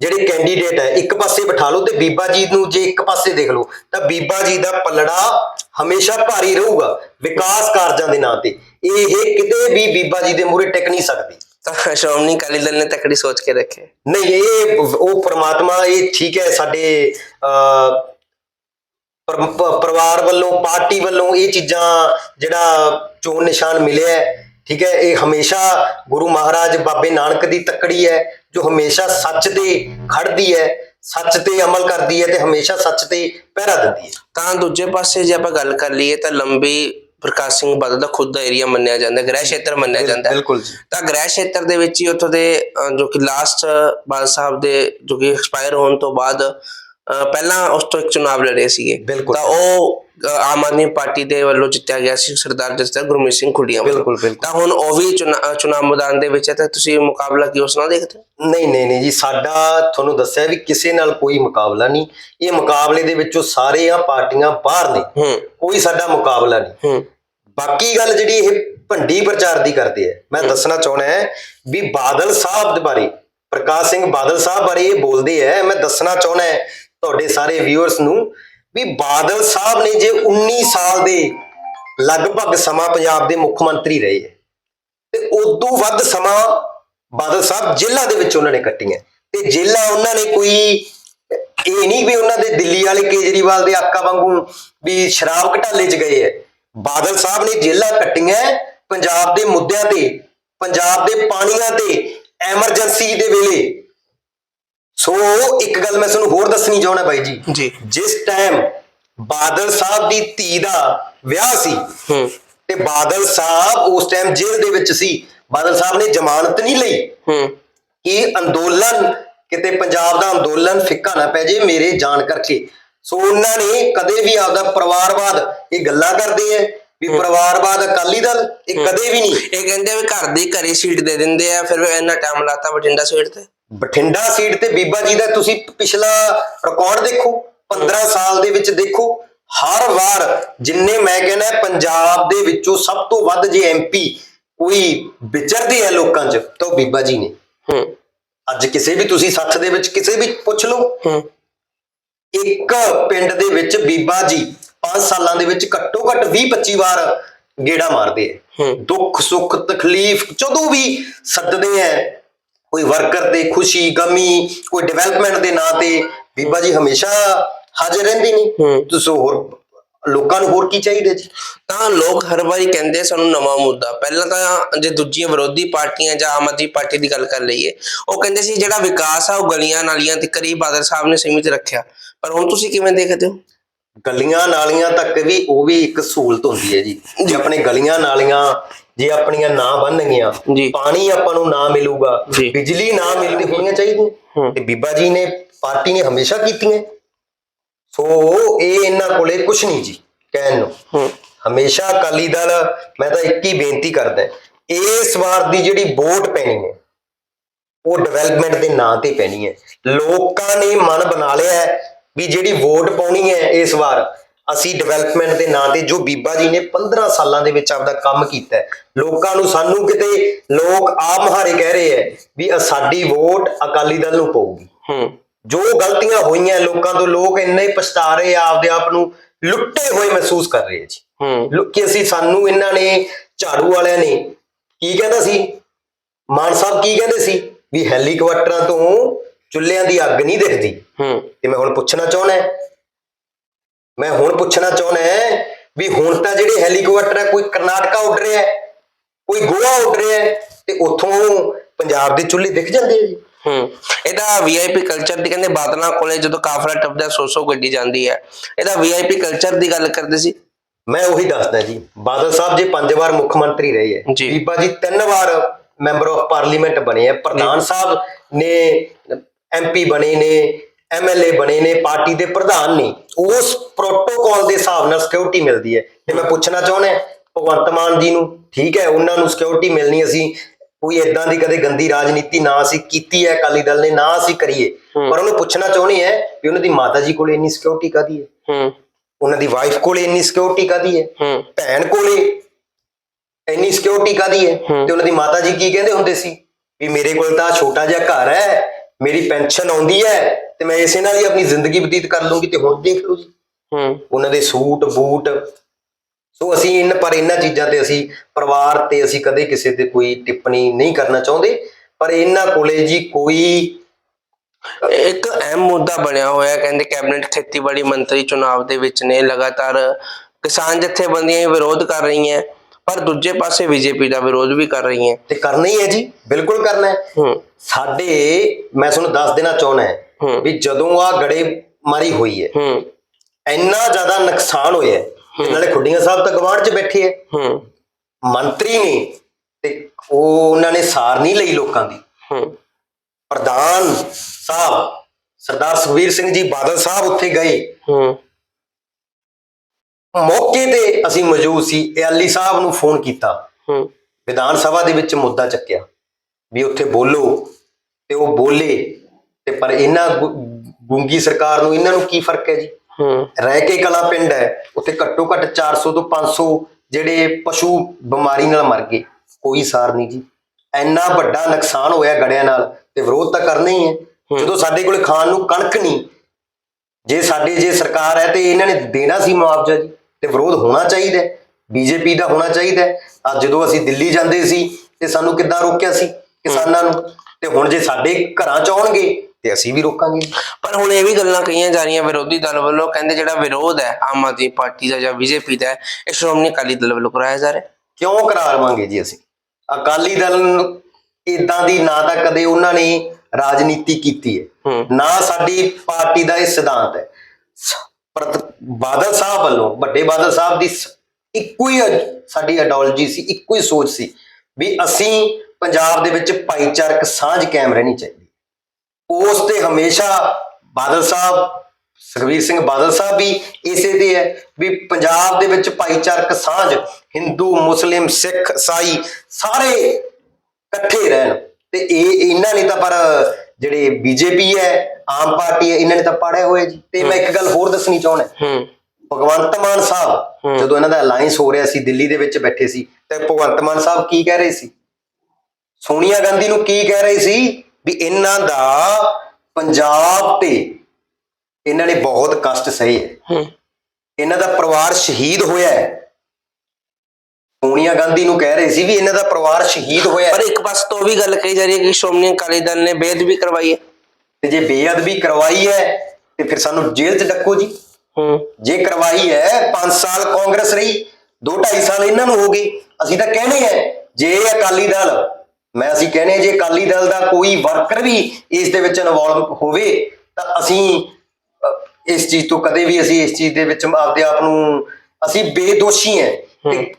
ਜਿਹੜੇ ਕੈਂਡੀਡੇਟ ਹੈ ਇੱਕ ਪਾਸੇ ਬਿਠਾ ਲਓ ਤੇ ਬੀਬਾ ਜੀ ਨੂੰ ਜੇ ਇੱਕ ਪਾਸੇ ਦੇਖ ਲਓ ਤਾਂ ਬੀਬਾ ਜੀ ਦਾ ਪੱਲੜਾ ਹਮੇਸ਼ਾ ਭਾਰੀ ਰਹੂਗਾ ਵਿਕਾਸ ਕਾਰਜਾਂ ਦੇ ਨਾਂ ਤੇ। ਇਹ ਕਿਤੇ ਵੀ ਬੀਬਾ ਜੀ ਦੇ ਮੂਹਰੇ ਟਿਕ ਨਹੀਂ ਸਕਦੀ।
ਤਾਂ ਸ਼੍ਰੋਮਣੀ ਅਕਾਲੀ ਦਲ ਨੇ ਤਕੜੀ ਸੋਚ ਕੇ ਰੱਖੇ।
ਨਹੀਂ ਇਹ ਉਹ ਪ੍ਰਮਾਤਮਾ ਇਹ ਠੀਕ ਹੈ ਸਾਡੇ ਪਰਿਵਾਰ ਵੱਲੋਂ ਪਾਰਟੀ ਵੱਲੋਂ ਇਹ ਚੀਜ਼ਾਂ ਜਿਹੜਾ ਚੋਣ ਨਿਸ਼ਾਨ ਮਿਲਿਆ ਹੈ, ਠੀਕ ਹੈ ਇਹ ਹਮੇਸ਼ਾ ਗੁਰੂ ਮਹਾਰਾਜ ਬਾਬੇ ਨਾਨਕ ਦੀ ਤੱਕੜੀ ਹੈ ਜੋ ਹਮੇਸ਼ਾ ਸੱਚ ਤੇ ਖੜਦੀ ਹੈ ਸੱਚ ਤੇ ਅਮਲ ਕਰਦੀ ਹੈ ਤੇ ਹਮੇਸ਼ਾ ਸੱਚ ਤੇ ਪਹਿਰਾ ਦਿੰਦੀ ਹੈ।
ਤਾਂ ਦੂਜੇ ਪਾਸੇ ਜੇ ਆਪਾਂ ਗੱਲ ਕਰ ਲਈਏ ਤਾਂ ਲੰਬੀ ਪ੍ਰਕਾਸ਼ ਸਿੰਘ ਬਾਦਲ ਦਾ ਖੁਦ ਦਾ ਏਰੀਆ ਮੰਨਿਆ ਜਾਂਦਾ ਗ੍ਰਹਿ ਖੇਤਰ ਮੰਨਿਆ ਜਾਂਦਾ।
ਬਿਲਕੁਲ ਜੀ।
ਤਾਂ ਗ੍ਰਹਿ ਖੇਤਰ ਦੇ ਵਿੱਚ ਹੀ ਉੱਥੋਂ ਦੇ ਜੋ ਕਿ ਲਾਸਟ ਬਾਲ ਸਾਹਿਬ ਦੇ ਜੋ ਕਿ ਐਕਸਪਾਇਰ ਹੋਣ ਤੋਂ ਬਾਅਦ ਪਹਿਲਾਂ ਉਸ ਤੋਂ ਇੱਕ ਚੁਣਾਵ ਲੜੇ ਸੀਗੇ। ਤਾਂ ਉਹ ਆਮ ਆਦਮੀ ਪਾਰਟੀ ਦੇ ਵੱਲੋਂ ਜਿੱਤਿਆ ਗਿਆ ਸੀ ਸਰਦਾਰ ਜਸਟਰ ਗੁਰਮੀਤ ਸਿੰਘ ਖੁੱਡੀਆਂ।
ਬਿਲਕੁਲ, ਬਿਲਕੁਲ।
ਤਾਂ ਹੁਣ ਉਹ ਵੀ ਚੁਣਾ- ਚੁਣਾਵ ਮੈਦਾਨ ਦੇ ਵਿੱਚ ਹੈ ਤਾਂ ਤੁਸੀਂ ਮੁਕਾਬਲਾ ਕੀ ਉਸ ਨਾਲ ਦੇਖਦੇ
ਨਹੀਂ ਨਹੀਂ ਨਹੀਂ ਜੀ ਸਾਡਾ ਤੁਹਾਨੂੰ ਦੱਸਿਆ ਵੀ ਕਿਸੇ ਨਾਲ ਕੋਈ ਮੁਕਾਬਲਾ ਨਹੀਂ। ਇਹ ਮੁਕਾਬਲੇ ਦੇ ਵਿੱਚੋਂ ਸਾਰੇ ਆ ਪਾਰਟੀਆਂ ਬਾਹਰ ਨੇ। ਕੋਈ ਸਾਡਾ ਮੁਕਾਬਲਾ ਨਹੀਂ। ਬਾਕੀ ਗੱਲ ਜਿਹੜੀ ਇਹ ਭੰਡੀ ਪ੍ਰਚਾਰ ਦੀ ਕਰਦੇ ਆ ਮੈਂ ਦੱਸਣਾ ਚਾਹਣਾ ਹੈ ਵੀ ਬਾਦਲ ਸਾਹਿਬ ਦੇ ਬਾਰੇ ਪ੍ਰਕਾਸ਼ ਸਿੰਘ ਬਾਦਲ ਸਾਹਿਬ ਬਾਰੇ ਇਹ ਬੋਲਦੇ ਆ ਮੈਂ ਦੱਸਣਾ ਚਾਹਣਾ ਹੈ ਤੁਹਾਡੇ ਸਾਰੇ ਵਿਊਅਰਸ ਨੂੰ ਵੀ ਬਾਦਲ ਸਾਹਿਬ ਨੇ ਜੇ 19 ਸਾਲ ਦੇ ਲਗਭਗ ਸਮਾਂ ਪੰਜਾਬ ਦੇ ਮੁੱਖ ਮੰਤਰੀ ਰਹੇ ਹੈ, ਤੇ ਉਦੋਂ ਵੱਧ ਸਮਾਂ ਬਾਦਲ ਸਾਹਿਬ ਜੇਲ੍ਹਾਂ ਦੇ ਵਿੱਚ ਉਹਨਾਂ ਨੇ ਕੱਟੀਆਂ। ਤੇ ਜੇਲ੍ਹਾਂ ਉਹਨਾਂ ਨੇ ਕੋਈ, ਇਹ ਨਹੀਂ ਵੀ ਉਹਨਾਂ ਦੇ ਦਿੱਲੀ ਵਾਲੇ ਕੇਜਰੀਵਾਲ ਦੇ ਆਕਾ ਵਾਂਗੂ ਵੀ ਸ਼ਰਾਬ ਘਟਾਲੇ 'ਚ ਗਏ ਐ ਬਾਦਲ ਸਾਹਿਬ ਨੇ ਜੇਲ੍ਹਾਂ ਕੱਟੀਆਂ, ਪੰਜਾਬ ਦੇ ਮੁੱਦਿਆਂ ਤੇ, ਪੰਜਾਬ ਦੇ ਪਾਣੀਆਂ ਤੇ, ਐਮਰਜੈਂਸੀ ਦੇ ਵੇਲੇ ਸੋ ਇੱਕ ਗੱਲ ਮੈਂ ਤੁਹਾਨੂੰ ਹੋਰ ਦੱਸਣੀ ਚਾਹੁੰਦਾ ਬਾਈ ਜੀ।
ਜੀ।
ਜਿਸ ਟਾਈਮ ਬਾਦਲ ਸਾਹਿਬ ਦੀ ਧੀ ਦਾ ਵਿਆਹ ਸੀ
ਹੂੰ।
ਤੇ ਬਾਦਲ ਸਾਹਿਬ ਉਸ ਟਾਈਮ ਜੇਲ੍ਹ ਦੇ ਵਿੱਚ ਸੀ ਬਾਦਲ ਸਾਹਿਬ ਨੇ ਜ਼ਮਾਨਤ ਨਹੀਂ ਲਈ
ਹੂੰ।
ਕਿ ਅੰਦੋਲਨ ਕਿਤੇ ਪੰਜਾਬ ਦਾ ਅੰਦੋਲਨ ਫਿੱਕਾ ਨਾ ਪੈ ਜੇ ਮੇਰੇ ਜਾਣ ਕਰਕੇ। ਸੋ ਉਹਨਾਂ ਨੇ ਕਦੇ ਵੀ ਆਪਦਾ ਪਰਿਵਾਰਵਾਦ ਇਹ ਗੱਲਾਂ ਕਰਦੇ ਐ ਵੀ ਪਰਿਵਾਰਵਾਦ ਅਕਾਲੀ ਦਲ ਇਹ ਕਦੇ ਵੀ ਨਹੀਂ।
ਇਹ ਕਹਿੰਦੇ ਵੀ ਘਰ ਦੀ ਘਰੇ ਸੀਟ ਦੇ ਦਿੰਦੇ ਆ ਫਿਰ ਇੰਨਾ ਟਾਈਮ ਲਾਤਾ ਬਠਿੰਡਾ ਸੀਟ ਤੇ।
ਬਠਿੰਡਾ ਸੀਟ ਤੇ ਬੀਬਾ ਜੀ ਦਾ ਤੁਸੀਂ ਪਿਛਲਾ ਰਿਕਾਰਡ ਦੇਖੋ 15 ਸਾਲ ਦੇ ਵਿੱਚ ਦੇਖੋ ਹਰ ਵਾਰ ਜਿੰਨੇ ਮੈਂ ਕਹਿੰਦਾ ਪੰਜਾਬ ਦੇ ਵਿੱਚੋਂ ਸਭ ਤੋਂ ਵੱਧ ਜੇ ਐਮਪੀ ਕੋਈ ਵਿਚਰਦੇ ਆ ਲੋਕਾਂ 'ਚ ਤਾਂ ਉਹ ਬੀਬਾ ਜੀ ਨੇ।
ਹੂੰ।
ਅੱਜ ਕਿਸੇ ਵੀ ਤੁਸੀਂ ਸੱਥ ਦੇ ਵਿੱਚ ਕਿਸੇ ਵੀ ਪੁੱਛ ਲਓ।
ਹੂੰ।
ਇੱਕ ਪਿੰਡ ਦੇ ਵਿੱਚ ਬੀਬਾ ਜੀ 5 ਸਾਲਾਂ ਦੇ ਵਿੱਚ ਘੱਟੋ ਘੱਟ 20-25 ਵਾਰ ਗੇੜਾ ਮਾਰਦੇ ਆ।
ਹੂੰ।
ਦੁੱਖ ਸੁੱਖ ਤਕਲੀਫ ਜਦੋਂ ਵੀ ਸੱਦਦੇ ਆ ਕੋਈ ਵਰਕਰ ਤੇ ਖੁਸ਼ੀ ਗਮੀ ਕੋਈ ਡਿਵੈਲਪਮੈਂਟ ਦੇ ਨਾਂ ਤੇ ਬੀਬਾ ਜੀ ਹਮੇਸ਼ਾ ਹਾਜ਼ਰ ਰਹਿੰਦੀ ਨਹੀਂ। ਤੁਸੀਂ ਹੋਰ ਲੋਕਾਂ ਨੂੰ ਹੋਰ ਕੀ ਚਾਹੀਦਾ ਜੀ?
ਤਾਂ ਲੋਕ ਹਰ ਵਾਰੀ ਕਹਿੰਦੇ ਸਾਨੂੰ ਨਵਾਂ ਮੁੱਦਾ। ਪਹਿਲਾਂ ਤਾਂ ਜੇ ਦੂਜੀਆਂ ਵਿਰੋਧੀ ਪਾਰਟੀਆਂ ਜਾਂ ਆਮ ਆਦਮੀ ਪਾਰਟੀ ਦੀ ਗੱਲ ਕਰ ਲਈਏ ਉਹ ਕਹਿੰਦੇ ਸੀ ਜਿਹੜਾ ਵਿਕਾਸ ਆ ਉਹ ਗਲੀਆਂ ਨਾਲੀਆਂ ਤੇ ਕਰੀਬ ਬਾਦਲ ਸਾਹਿਬ ਨੇ ਸੀਮਿਤ ਰੱਖਿਆ। ਪਰ ਹੁਣ ਤੁਸੀਂ ਕਿਵੇਂ ਦੇਖਦੇ ਹੋ?
ਗਲੀਆਂ ਨਾਲੀਆਂ ਤੱਕ ਵੀ ਉਹ ਵੀ ਇੱਕ ਸਹੂਲਤ ਹੁੰਦੀ ਹੈ ਜੀ ਜੇ ਆਪਣੇ ਗਲੀਆਂ ਨਾਲੀਆਂ ਜੇ ਆਪਣੀਆਂ ਨਾ ਬਣਨਗੀਆਂ
ਜੀ।
ਪਾਣੀ ਆਪਾਂ ਨੂੰ ਨਾ ਮਿਲੂਗਾ
ਜੀ।
ਬਿਜਲੀ ਨਾ ਮਿਲਦੀ ਹੋਣੀਆਂ ਚਾਹੀਦੀਆਂ
ਹੂੰ।
ਤੇ ਬੀਬਾ ਜੀ ਨੇ ਪਾਰਟੀ ਨੇ ਹਮੇਸ਼ਾ ਕੀਤੀਆਂ ਸੋ ਇਹ ਇਹਨਾਂ ਕੋਲੇ ਕੁਝ ਨਹੀਂ ਜੀ ਕਹਿਣ ਨੂੰ
ਹੂੰ
ਹਮੇਸ਼ਾ ਅਕਾਲੀ ਦਲ ਮੈਂ ਤਾਂ ਇੱਕ ਹੀ ਬੇਨਤੀ ਕਰਦਾ ਇਸ ਵਾਰ ਦੀ ਜਿਹੜੀ ਵੋਟ ਪੈਣੀ ਹੈ ਉਹ ਡਿਵੈਲਪਮੈਂਟ ਦੇ ਨਾਂ ਤੇ ਪੈਣੀ ਹੈ ਲੋਕਾਂ ਨੇ ਮਨ ਬਣਾ ਲਿਆ ਹੈ ਵੀ ਜਿਹੜੀ ਵੋਟ ਪਾਉਣੀ ਹੈ ਇਸ ਵਾਰ ਅਸੀਂ ਡਿਵੈਲਪਮੈਂਟ ਦੇ ਨਾਂ ਤੇ ਜੋ ਬੀਬਾ ਜੀ ਨੇ 15 ਸਾਲਾਂ ਦੇ ਵਿੱਚ ਆਪਦਾ ਕੰਮ ਕੀਤਾ ਲੋਕਾਂ ਨੂੰ ਸਾਨੂੰ ਕਿਤੇ ਲੋਕ ਆਪ ਮਹਾਰੇ ਕਹਿ ਰਹੇ ਹੈ ਵੀ ਸਾਡੀ ਵੋਟ ਅਕਾਲੀ ਦਲ ਨੂੰ ਪਊਗੀ।
ਹੂੰ।
ਜੋ ਗਲਤੀਆਂ ਹੋਈਆਂ ਲੋਕਾਂ ਤੋਂ ਲੋਕ ਇੰਨੇ ਪਛਤਾ ਰਹੇ ਆ ਆਪਦੇ ਆਪ ਨੂੰ ਲੁੱਟੇ ਹੋਏ ਮਹਿਸੂਸ ਕਰ ਰਹੇ ਜੀ।
ਹੂੰ।
ਕਿ ਅਸੀਂ ਸਾਨੂੰ ਇਹਨਾਂ ਨੇ ਝਾੜੂ ਵਾਲਿਆਂ ਨੇ ਕੀ ਕਹਿੰਦਾ ਸੀ? ਮਾਨ ਸਾਹਿਬ ਕੀ ਕਹਿੰਦੇ ਸੀ? ਵੀ ਹੈਲੀਕਾਪਟਰਾਂ ਤੋਂ ਚੁੱਲ੍ਹਿਆਂ ਦੀ ਅੱਗ ਨਹੀਂ ਦਿਖਦੀ।
ਹੂੰ।
ਤੇ ਮੈਂ ਹੁਣ ਪੁੱਛਣਾ ਚਾਹੁੰਦਾ ਮੈਂ ਹੁਣ ਪੁੱਛਣਾ ਚਾਹੁੰਦਾ ਵੀ ਹੁਣ ਤਾਂ ਜਿਹੜੇ ਹੈਲੀਕਾਪਟਰ ਹੈ ਕੋਈ ਕਰਨਾਟਕਾ ਉੱਡ ਰਿਹਾ ਹੈ ਕੋਈ ਗੋਆ ਉੱਡ ਰਿਹਾ ਹੈ ਤੇ ਉੱਥੋਂ ਪੰਜਾਬ ਦੇ ਚੁੱਲ੍ਹੇ ਦਿਖ ਜਾਂਦੇ ਆ ਜੀ।
ਹੂੰ। ਇਹਦਾ ਵੀਆਈਪੀ ਕਲਚਰ ਦੀ ਕਹਿੰਦੇ ਬਾਦਲਾਂ ਕੋਲੇ ਜਦੋਂ ਕਾਫਲਾ ਟੱਪਦਾ 100-100 ਗੱਡੀ ਜਾਂਦੀ ਹੈ। ਇਹਦਾ ਵੀਆਈਪੀ ਕਲਚਰ ਦੀ ਗੱਲ ਕਰਦੇ ਸੀ?
ਮੈਂ ਉਹੀ ਦੱਸਦਾ ਜੀ। ਬਾਦਲ ਸਾਹਿਬ ਜੇ ਪੰਜ ਵਾਰ ਮੁੱਖ ਮੰਤਰੀ ਰਹੇ ਹੈ।
ਜੀ।
ਬੀਬਾ ਜੀ ਤਿੰਨ ਵਾਰ ਮੈਂਬਰ ਆਫ ਪਾਰਲੀਮੈਂਟ ਬਣੇ ਹੈ। ਪ੍ਰਧਾਨ ਸਾਹਿਬ ਨੇ ਐਮਪੀ ਬਣੇ ਨੇ ਐਮਐਲਏ ਬਣੇ ਨੇ ਪਾਰਟੀ ਦੇ ਪ੍ਰਧਾਨ ਨੇ ਉਸ ਪ੍ਰੋਟੋਕਾਲ ਦੇ ਹਿਸਾਬ ਨਾਲ ਸਿਕਿਉਰਿਟੀ ਮਿਲਦੀ ਹੈ। ਤੇ ਮੈਂ ਪੁੱਛਣਾ ਚਾਹੁੰਦਾ ਭਗਵੰਤ ਮਾਨ ਜੀ ਨੂੰ ਠੀਕ ਹੈ ਉਹਨਾਂ ਨੂੰ ਸਿਕਿਉਰਿਟੀ ਮਿਲਣੀ ਅਸੀਂ ਕੋਈ ਇਦਾਂ ਦੀ ਕਦੇ ਗੰਦੀ ਰਾਜਨੀਤੀ ਨਾ ਅਸੀਂ ਕੀਤੀ ਹੈ ਅਕਾਲੀ ਦਲ ਨੇ ਨਾ ਅਸੀਂ ਕਰੀਏ ਪਰ ਉਹਨੂੰ ਪੁੱਛਣਾ ਚਾਹੁੰਦੇ ਹੈ ਵੀ ਉਹਨਾਂ ਦੀ ਮਾਤਾ ਜੀ ਕੋਲ ਇੰਨੀ ਸਿਕਿਉਰਿਟੀ ਕਾਦੀ ਹੈ?
ਹੂੰ।
ਉਹਨਾਂ ਦੀ ਵਾਈਫ ਕੋਲੇ ਇੰਨੀ ਸਿਕਿਉਰਿਟੀ ਕਾਦੀ ਹੈ?
ਹੂੰ।
ਭੈਣ ਕੋਲੇ ਇੰਨੀ ਸਿਕਿਉਰਿਟੀ ਕਾਦੀ ਹੈ। ਤੇ ਉਹਨਾਂ ਦੀ ਮਾਤਾ ਜੀ ਕੀ ਕਹਿੰਦੇ ਹੁੰਦੇ ਸੀ? ਵੀ ਮੇਰੇ ਕੋਲ ਤਾਂ ਛੋਟਾ ਜਿਹਾ ਘਰ ਹੈ ਮੇਰੀ ਪੈਨਸ਼ਨ ਆਉਂਦੀ ਹੈ ਤੇ ਮੈਂ ਇਸੇ ਨਾਲ ਹੀ ਆਪਣੀ ਜ਼ਿੰਦਗੀ ਬਤੀਤ ਕਰ ਲੂੰਗੀ ਤੇ ਹੁਣ ਦੇਖ ਲਓ ਜੀ
ਹੂੰ।
ਉਹਨਾਂ ਦੇ ਸੂਟ ਬੂਟ ਸੋ ਅਸੀਂ ਇਨ ਪਰ ਇਹਨਾਂ ਚੀਜ਼ਾਂ ਤੇ ਅਸੀਂ ਪਰਿਵਾਰ ਤੇ ਅਸੀਂ ਕਦੇ ਕਿਸੇ ਤੇ ਕੋਈ ਟਿੱਪਣੀ ਨਹੀਂ ਕਰਨਾ ਚਾਹੁੰਦੇ ਪਰ ਇਹਨਾਂ ਕੋਲੇ ਜੀ ਕੋਈ
ਇੱਕ ਅਹਿਮ ਮੁੱਦਾ ਬਣਿਆ ਹੋਇਆ ਹੈ, ਕਹਿੰਦੇ ਕੈਬਨਿਟ ਖੇਤੀਬਾੜੀ ਮੰਤਰੀ ਚੁਣਾਵ ਦੇ ਵਿੱਚ ਨੇ ਲਗਾਤਾਰ ਕਿਸਾਨ ਜਥੇਬੰਦੀਆਂ ਵਿਰੋਧ ਕਰ ਰਹੀਆਂ ਪਰ ਦੂਜੇ ਪਾਸੇ ਬੀਜੇਪੀ ਦਾ ਵਿਰੋਧ ਵੀ ਕਰ ਰਹੀਆਂ।
ਤੇ ਕਰਨਾ ਹੀ ਹੈ ਜੀ ਬਿਲਕੁਲ ਕਰਨਾ ਹੈ।
ਹੂੰ।
ਸਾਡੇ ਮੈਂ ਤੁਹਾਨੂੰ ਦੱਸ ਦੇਣਾ ਚਾਹੁੰਦਾ। ਵੀ ਜਦੋਂ ਆ ਗੜੇ ਮਾਰੀ ਹੋਈ ਹੈ
ਹੂੰ।
ਇੰਨਾ ਜ਼ਿਆਦਾ ਨੁਕਸਾਨ ਹੋਇਆ ਹੈ ਤੇ ਨਾਲੇ ਖੁੱਡੀਆਂ ਸਾਹਿਬ ਤਾਂ ਗਵਾਂਢ 'ਚ ਬੈਠੇ ਹੈ।
ਹੂੰ।
ਮੰਤਰੀ ਨੇ ਤੇ ਉਹ ਉਹਨਾਂ ਨੇ ਸਾਰ ਨਹੀਂ ਲਈ ਲੋਕਾਂ ਦੀ।
ਹੂੰ।
ਪ੍ਰਧਾਨ ਸਾਹਿਬ ਸਰਦਾਰ ਸੁਖਬੀਰ ਸਿੰਘ ਜੀ ਬਾਦਲ ਸਾਹਿਬ ਉੱਥੇ ਗਏ।
ਹੂੰ।
ਮੌਕੇ ਤੇ ਅਸੀਂ ਮੌਜੂਦ ਸੀ ਅਲੀ ਸਾਹਿਬ ਨੂੰ ਫੋਨ ਕੀਤਾ।
ਹੂੰ।
ਵਿਧਾਨ ਸਭਾ ਦੇ ਵਿੱਚ ਮੁੱਦਾ ਚੱਕਿਆ। ਵੀ ਉੱਥੇ ਬੋਲੋ ਤੇ ਉਹ ਬੋਲੇ ਤੇ ਪਰ ਇਹਨਾਂ ਗੁੰਗੀ ਸਰਕਾਰ ਨੂੰ ਇਹਨਾਂ ਨੂੰ ਕੀ ਫ਼ਰਕ ਹੈ ਜੀ?
ਹੂੰ।
ਰਹਿ ਕੇ ਕਲਾ ਪਿੰਡ ਹੈ ਉੱਥੇ ਘੱਟੋ ਘੱਟ 400 ਤੋਂ 500 ਜਿਹੜੇ ਪਸ਼ੂ ਬਿਮਾਰੀ ਨਾਲ ਮਰ ਗਏ। ਕੋਈ ਸਾਰ ਨਹੀਂ ਜੀ। ਇੰਨਾ ਵੱਡਾ ਨੁਕਸਾਨ ਹੋਇਆ ਗੜਿਆਂ ਨਾਲ ਤੇ ਵਿਰੋਧ ਤਾਂ ਕਰਨਾ ਹੀ ਹੈ। ਜਦੋਂ ਸਾਡੇ ਕੋਲੇ ਖਾਣ ਨੂੰ ਕਣਕ ਨਹੀਂ ਜੇ ਸਾਡੇ ਜੇ ਸਰਕਾਰ ਹੈ ਤੇ ਇਹਨਾਂ ਨੇ ਦੇਣਾ ਸੀ ਮੁਆਵਜ਼ਾ ਜੀ ਤੇ ਵਿਰੋਧ ਹੋਣਾ ਚਾਹੀਦਾ ਬੀਜੇਪੀ ਦਾ ਹੋਣਾ ਚਾਹੀਦਾ ਅੱਜ ਜਦੋਂ ਅਸੀਂ ਦਿੱਲੀ ਜਾਂਦੇ ਸੀ ਤੇ ਸਾਨੂੰ ਕਿੱਦਾਂ ਰੋਕਿਆ ਸੀ? ਕਿਸਾਨਾਂ ਨੂੰ। ਤੇ ਹੁਣ ਜੇ ਸਾਡੇ ਘਰਾਂ ਚ ਆਉਣਗੇ ਤੇ ਅਸੀਂ ਵੀ ਰੋਕਾਂਗੇ।
ਪਰ ਹੁਣ ਇਹ ਵੀ ਗੱਲਾਂ ਕਹੀਆਂ ਜਾ ਰਹੀਆਂ ਵਿਰੋਧੀ ਦਲ ਵੱਲੋਂ ਕਹਿੰਦੇ ਜਿਹੜਾ ਵਿਰੋਧ ਹੈ ਆਮ ਆਦਮੀ ਪਾਰਟੀ ਦਾ ਜਾਂ ਬੀਜੇਪੀ ਦਾ ਇਹ ਸ਼੍ਰੋਮਣੀ ਅਕਾਲੀ ਦਲ ਵੱਲੋਂ ਕਰਾਇਆ ਜਾ ਰਿਹਾ।
ਕਿਉਂ ਕਰਾ ਲਵਾਂਗੇ ਜੀ ਅਸੀਂ? ਅਕਾਲੀ ਦਲ ਇਦਾਂ ਦੀ ਨਾ ਤਾਂ ਕਦੇ ਉਹਨਾਂ ਨੇ ਰਾਜਨੀਤੀ ਕੀਤੀ ਹੈ। ਨਾ ਸਾਡੀ ਪਾਰਟੀ ਦਾ ਇਹ ਸਿਧਾਂਤ ਹੈ। ਪਰ ਬਾਦਲ ਸਾਹਿਬ ਵੱਲੋਂ ਵੱਡੇ ਬਾਦਲ ਸਾਹਿਬ ਦੀ ਇੱਕੋ ਹੀ ਸਾਡੀ ਆਈਡੀਓਲੋਜੀ ਸੀ ਇੱਕੋ ਹੀ ਸੋਚ ਸੀ ਵੀ ਅਸੀਂ ਪੰਜਾਬ ਦੇ ਵਿੱਚ ਭਾਈਚਾਰਕ ਸਾਂਝ ਕਾਇਮ ਰਹਿਣੀ ਚਾਹੀਦੀ ਉਸ ਤੇ ਹਮੇਸ਼ਾ ਬਾਦਲ ਸਾਹਿਬ ਸੁਖਬੀਰ ਸਿੰਘ ਬਾਦਲ ਸਾਹਿਬ ਵੀ ਇਸੇ ਤੇ ਹੈ ਵੀ ਪੰਜਾਬ ਦੇ ਵਿੱਚ ਭਾਈਚਾਰਕ ਸਾਂਝ ਹਿੰਦੂ ਮੁਸਲਿਮ ਸਿੱਖ ਈਸਾਈ ਸਾਰੇ ਇਕੱਠੇ ਰਹਿਣ। ਤੇ ਇਹ ਇਹਨਾਂ ਨੇ ਤਾਂ ਪਰ ਜਿਹੜੇ ਬੀਜੇਪੀ ਹੈ ਆਮ ਪਾਰਟੀ ਹੈ ਇਹਨਾਂ ਨੇ ਤਾਂ ਪਾੜਿਆ ਹੋਇਆ ਜੀ। ਤੇ ਮੈਂ ਇੱਕ ਗੱਲ ਹੋਰ ਦੱਸਣੀ ਚਾਹੁੰਦਾ
ਹੂੰ।
ਭਗਵੰਤ ਮਾਨ ਸਾਹਿਬ ਜਦੋਂ ਇਹਨਾਂ ਦਾ ਅਲਾਈਅੰਸ ਹੋ ਰਿਹਾ ਸੀ ਦਿੱਲੀ ਦੇ ਵਿੱਚ ਬੈਠੇ ਸੀ ਤੇ ਭਗਵੰਤ ਮਾਨ ਸਾਹਿਬ ਕੀ ਕਹਿ ਰਹੇ ਸੀ? ਸੋਨੀਆ ਗਾਂਧੀ ਨੂੰ ਕੀ ਕਹਿ ਰਹੇ ਸੀ? ਵੀ ਇਹਨਾਂ ਦਾ ਪੰਜਾਬ ਤੇ ਇਹਨਾਂ ਨੇ ਬਹੁਤ ਕਸ਼ਟ ਸਹੇ ਹੈ। ਇਹਨਾਂ ਦਾ ਪਰਿਵਾਰ ਸ਼ਹੀਦ ਹੋਇਆ ਹੈ। ਸੋਨੀਆ ਗਾਂਧੀ ਨੂੰ ਕਹਿ ਰਹੇ ਸੀ ਵੀ ਇਹਨਾਂ ਦਾ ਪਰਿਵਾਰ ਸ਼ਹੀਦ ਹੋਇਆ
ਪਰ ਇੱਕ ਪਾਸੇ ਤੋਂ ਵੀ ਗੱਲ ਕਹੀ ਜਾ ਰਹੀ ਹੈ ਕਿ ਸ਼੍ਰੋਮਣੀ ਅਕਾਲੀ ਦਲ ਨੇ ਬੇਅਦਬੀ ਕਰਵਾਈ ਹੈ।
ਤੇ ਜੇ ਬੇਅਦਬੀ ਕਰਵਾਈ ਹੈ ਤੇ ਫਿਰ ਸਾਨੂੰ ਜੇਲ੍ਹ 'ਚ ਡੱਕੋ ਜੀ।
ਹੂੰ।
ਜੇ ਕਰਵਾਈ ਹੈ 5 ਸਾਲ ਕਾਂਗਰਸ ਰਹੀ 2.5 ਸਾਲ ਇਹਨਾਂ ਨੂੰ ਹੋ ਗਏ। ਅਸੀਂ ਤਾਂ ਕਹਿੰਦੇ ਆ ਜੇ ਅਕਾਲੀ ਦਲ ਮੈਂ ਅਸੀਂ ਕਹਿੰਦੇ ਜੇ ਅਕਾਲੀ ਦਲ ਦਾ ਕੋਈ ਵਰਕਰ ਵੀ ਇਸ ਦੇ ਵਿੱਚ ਇਨਵੋਲਵ ਹੋਵੇ ਤਾਂ ਅਸੀਂ ਇਸ ਚੀਜ਼ ਤੋਂ ਕਦੇ ਵੀ ਅਸੀਂ ਇਸ ਚੀਜ਼ ਦੇ ਵਿੱਚ ਆਪਦੇ ਆਪ ਨੂੰ ਅਸੀਂ ਬੇਦੋਸ਼ੀ ਹਾਂ।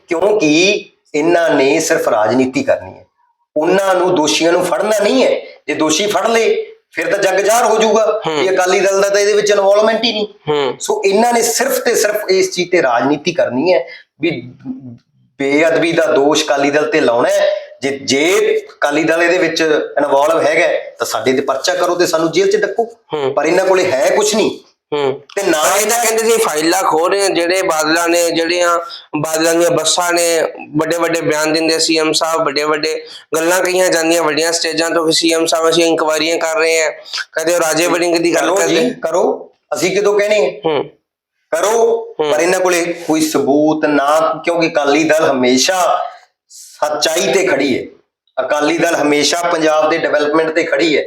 ਕਿਉਂਕਿ ਇਹਨਾਂ ਨੇ ਸਿਰਫ ਰਾਜਨੀਤੀ ਕਰਨੀ ਹੈ। ਉਹਨਾਂ ਨੂੰ ਦੋਸ਼ੀਆਂ ਨੂੰ ਫੜਨਾ ਨਹੀਂ ਹੈ। ਜੇ ਦੋਸ਼ੀ ਫੜ ਲੇ ਫਿਰ ਤਾਂ ਜੱਗ ਜ਼ਾਹਰ ਹੋ ਜਾਊਗਾ। ਕਿ ਅਕਾਲੀ ਦਲ ਦਾ ਤਾਂ ਇਹਦੇ ਵਿੱਚ ਇਨਵੋਲਵਮੈਂਟ ਹੀ ਨਹੀਂ। ਸੋ ਇਹਨਾਂ ਨੇ ਸਿਰਫ ਤੇ ਸਿਰਫ ਇਸ ਚੀਜ਼ ਤੇ ਰਾਜਨੀਤੀ ਕਰਨੀ ਹੈ ਵੀ ਬੇਅਦਬੀ ਦਾ ਦੋਸ਼ ਅਕਾਲੀ ਦਲ ਤੇ ਲਾਉਣਾ ਹੈ। ਜੇ ਜੇ ਅਕਾਲੀ ਦਲ ਇਹਦੇ ਵਿੱਚ ਇਨਵੋਲਵ ਹੈਗਾ ਹੈ, ਤਾਂ ਸਾਡੇ ਤੇ ਪਰਚਾ ਕਰੋ ਤੇ ਸਾਨੂੰ ਜੇਲ੍ਹ 'ਚ ਡੱਕੋ।
ਹੂੰ।
ਪਰ ਇਹਨਾਂ ਕੋਲੇ ਹੈ ਕੁਝ ਨਹੀਂ।
ਹੂੰ।
ਤੇ ਨਾ
ਇਹ ਤਾਂ ਕਹਿੰਦੇ ਸੀ ਫਾਈਲਾਂ ਖੋ ਰਹੇ ਜਿਹੜੇ ਬਾਦਲਾਂ ਨੇ ਜਿਹੜੀਆਂ ਬਾਦਲਾਂ ਦੀਆਂ ਬੱਸਾਂ ਨੇ ਵੱਡੇ ਵੱਡੇ ਬਿਆਨ ਦਿੰਦੇ ਸੀਐਮ ਸਾਹਿਬ ਵੱਡੇ ਵੱਡੇ ਗੱਲਾਂ ਕਹੀਆਂ ਜਾਂਦੀਆਂ ਵੱਡੀਆਂ ਸਟੇਜਾਂ ਤੋਂ ਕਿ ਸੀਐਮ ਸਾਹਿਬ ਅਸੀਂ ਇਨਕੁਆਇਰੀਆਂ ਕਰ ਰਹੇ ਆ ਕਦੇ ਉਹ ਰਾਜੇ ਵੜਿੰਗ ਦੀ ਗੱਲ
ਕਰੋ
ਕਰਦੇ।
ਕਰੋ। ਅਸੀਂ ਕਿਦੋਂ ਕਹਿਣੇ ਹੈ?
ਹੂੰ।
ਕਰੋ। ਪਰ ਇਹਨਾਂ ਕੋਲੇ ਕੋਈ ਸਬੂਤ ਨਾ ਕਿਉਂਕਿ ਅਕਾਲੀ ਦਲ ਹਮੇਸ਼ਾ ਸੱਚਾਈ ਤੇ ਖੜੀ ਹੈ ਅਕਾਲੀ ਦਲ ਹਮੇਸ਼ਾ ਪੰਜਾਬ ਦੇ ਡਿਵੈਲਪਮੈਂਟ ਤੇ ਖੜੀ ਹੈ।